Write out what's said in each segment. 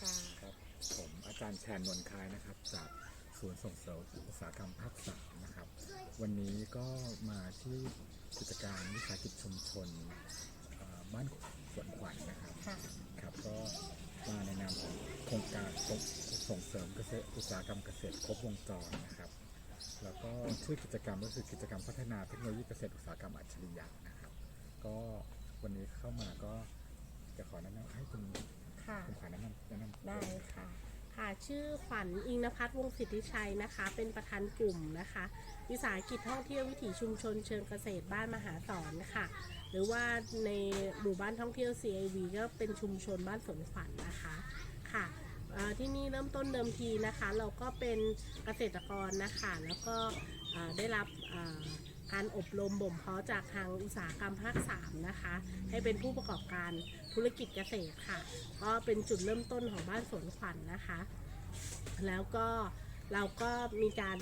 ค่ะครับผมอาจารย์แชนนนท์คายนะครับ จากศูนย์ส่งเสริมอุตสาหกรรมภาคสามนะครับ วันนี้ก็มาที่กิจการวิสาหกิจชุมชนเอ่อบ้านสวนขวัญนะครับ ค่ะ ครับก็มาในนามของโครงการส่งส่งเสริมเกษตรอุตสาหกรรมเกษตรครบวงจรนะครับ แล้วก็ชื่อกิจกรรมก็คือกิจกรรมพัฒนาเทคโนโลยีเกษตรอุตสาหกรรมอัจฉริยะนะครับ ก็วันนี้เข้ามาก็จะขอแนะนำให้คุณ ค่ะคุณขวัญแนะนำแนะนำได้ค่ะ ค่ะ ชื่อขวัญอิงนภัทรวงศ์สิทธิชัยนะคะ เป็นประธานกลุ่มนะคะ วิสาหกิจท่องเที่ยววิถีชุมชนเชิงเกษตรบ้านมหาสอนค่ะ หรือว่าในหมู่บ้านท่องเที่ยว CIV ก็เป็นชุมชนบ้านสวนขวัญนะคะ ค่ะเอ่อที่นี่เริ่มต้นเดิมทีนะคะ เราก็เป็นเกษตรกรนะคะ แล้วก็เอ่อได้รับเอ่อ การอบรมบ่มเพาะจากทางอุตสาหกรรมภาค3นะคะ ให้เป็นผู้ประกอบการธุรกิจเกษตรค่ะ ก็เป็นจุดเริ่มต้นของบ้านสวนขวัญนะคะ แล้วก็เราก็มีการ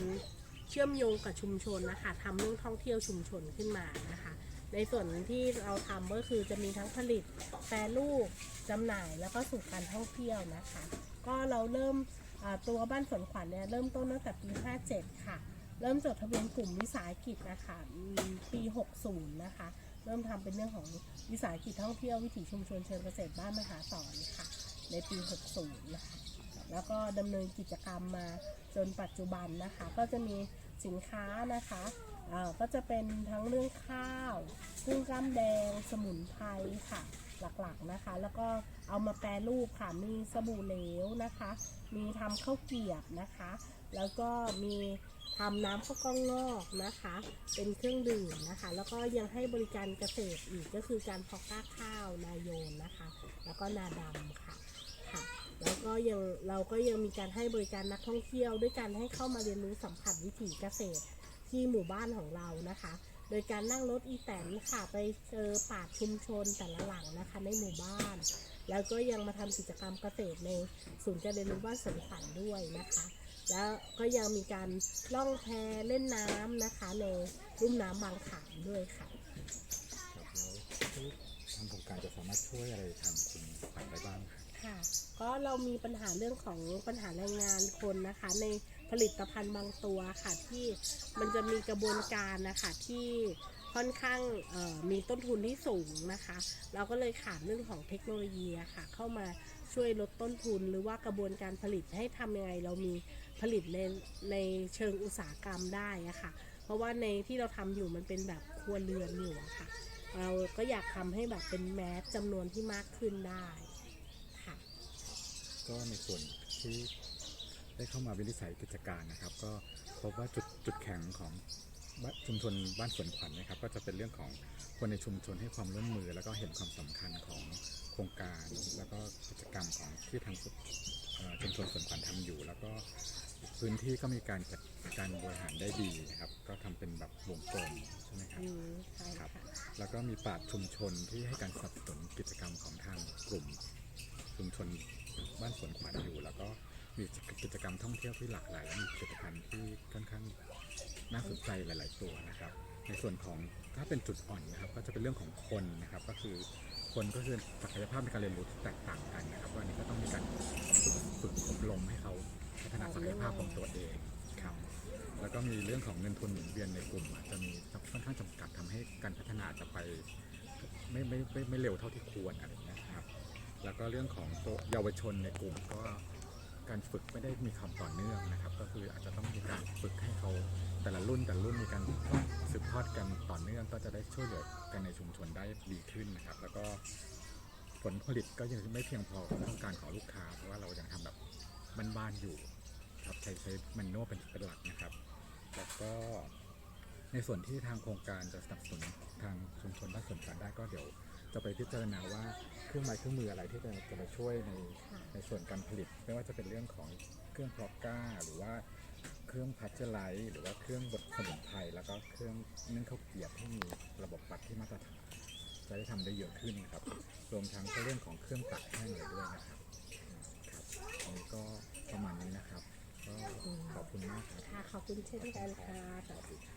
เชื่อมโยงกับชุมชนนะคะทำเรื่องท่องเที่ยวชุมชนขึ้นมานะคะ ในส่วนที่เราทำก็คือจะมีทั้งผลิตแปรรูปจำหน่ายแล้วก็สู่การท่องเที่ยวนะคะ ก็เราเริ่มตัวบ้านสวนขวัญเนี่ยเริ่มต้นตั้งแต่ปี 57 ค่ะ เริ่มจดทะเบียนกลุ่มวิสาหกิจนะคะปี 60 นะคะ เริ่มทำเป็นเรื่องของวิสาหกิจท่องเที่ยววิถีชุมชนเชิงเกษตรบ้านมหาสอนค่ะ ในปี 60 นะคะ แล้วก็ดำเนินกิจกรรมมาจนปัจจุบันนะคะ ก็จะมีสินค้านะคะก็จะเป็นทั้งเรื่องข้าวซึ่งกล้ามแดง สมุนไพรค่ะ หลักๆนะคะ แล้วก็เอามาแปรรูปค่ะมีสบู่เหลวนะคะ มีทำข้าวเกียบนะคะ แล้วก็มีทำน้ำข้าวกล้องงอกนะคะ เป็นเครื่องดื่มนะคะ แล้วก็ยังให้บริการเกษตรอีกก็คือการเพาะก้าข้าวนาโยนนะคะ แล้วก็นาดำค่ะค่ะ แล้วก็ยังเราก็ยังมีการให้บริการนักท่องเที่ยว ด้วยการให้เข้ามาเรียนรู้สัมผัสวิถีเกษตรที่หมู่บ้านของเรานะคะ โดยการนั่งรถอีแตนค่ะไปเจอป่าชุมชนแต่ละหลังนะคะ ในหมู่บ้าน แล้วก็ยังมาทำกิจกรรมเกษตรในศูนย์การเรียนรู้บ้านสวนขวัญด้วยนะคะ แล้วก็ยังมีการล่องแพเล่นน้ำนะคะในลุ่มน้ำบางขามด้วยค่ะครับแล้วที่ทางโครงการจะสามารถช่วยอะไรทางคุณขวัญได้บ้างครับค่ะ ก็เรามีปัญหาเรื่องของปัญหาแรงงานคนนะคะใน ผลิตภัณฑ์บางตัวค่ะที่มันจะมีกระบวนการนะคะที่ค่อนข้างมีต้นทุนที่สูงนะคะ เราก็เลยขาดเรื่องของเทคโนโลยีค่ะ เข้ามาช่วยลดต้นทุนหรือว่ากระบวนการผลิตให้ทำยังไงเรามีผลิตในในเชิงอุตสาหกรรมได้ะค่ะ เพราะว่าในที่เราทำอยู่มันเป็นแบบครัวเรือนอยู่ะค่ะ เราก็อยากทำให้แบบเป็นแมสจำนวนที่มากขึ้นได้ค่ะ ก็ในส่วนที่ ได้เข้ามาวินิจฉัยกิจการนะครับ ก็พบว่าจุดจุดแข็งของบ้านชุมชนบ้านสวนขวัญนะครับ ก็จะเป็นเรื่องของคนในชุมชนให้ความร่วมมือ แล้วก็เห็นความสำคัญของโครงการ แล้วก็กิจกรรมของที่ทางสุเอ่อชุมชนสวนขวัญทำอยู่ แล้วก็พื้นที่ก็มีการจัดการบริหารได้ดีนะครับ ก็ทำเป็นแบบวงกลมใช่ไหมครับอืมใช่ครับค่ะแล้วก็มีปราชญ์ชุมชนที่ให้การสนับสนุนกิจกรรมของทางกลุ่มชุมชนบ้านสวนขวัญอยู่แล้วก็มีกิจกรรม ท่องเที่ยวที่หลากหลายและมีผลิตภัณฑ์ที่ค่อนข้างน่าสนใจหลาย ๆ ตัวนะครับ ในส่วนของถ้าเป็นจุดอ่อนนะครับ ก็จะเป็นเรื่องของคนนะครับ ก็คือคนก็คือศักยภาพในการเรียนรู้ที่แตกต่างกันนะครับวันนี้ก็ต้องมีการฝึกฝึกอบรมให้เขาพัฒนาศักยภาพของตัวเองครับ แล้วก็มีเรื่องของเงินทุนหมุนเวียนในกลุ่มอาจจะมีค่อนข้างจำกัดทำให้การพัฒนาจะไปไม่ไม่ไม่ไม่เร็วเท่าที่ควรอะไรอย่างเงี้ยครับ แล้วก็เรื่องของตัวเยาวชนในกลุ่มก็ การฝึกไม่ได้มีความต่อเนื่องนะครับ ก็คืออาจจะต้องมีการฝึกให้เขาแต่ละรุ่นแต่ละรุ่นมีการสืบทอดกันต่อเนื่อง ก็จะได้ช่วยเหลือกันในชุมชนได้ดีขึ้นนะครับ แล้วก็ผลผลิตก็ยังไม่เพียงพอกับต้องการของลูกค้า เพราะว่าเรายังทำแบบบ้านๆอยู่ครับใช้ใช้แมนนวเป็นเป็นหลักนะครับ แล้วก็ในส่วนที่ทางโครงการจะสนับสนุนทางชุมชนด้านส่วนกลางได้ก็เดี๋ยว จะไปพิจารณาว่าเครื่องไม้เครื่องมืออะไรที่จะจะมาช่วยในค่ะในส่วนการผลิต ไม่ว่าจะเป็นเรื่องของเครื่องพลอกก้า หรือว่าเครื่องพัชเจอร์ไลท์หรือว่าเครื่องบดสมุนไพรแล้วก็เครื่องนึ่งข้าวเกรียบที่มีระบบปัดที่มาตรฐานจะได้ทำได้เยอะขึ้นนะครับ รวมทั้งเรื่องของเครื่องตัดแห้งเลยด้วยนะครับครับอันนี้ก็ประมาณนี้นะครับ ก็ขอบคุณมากครับ ค่ะ ขอบคุณเช่นกันค่ะสวัสดีค่ะ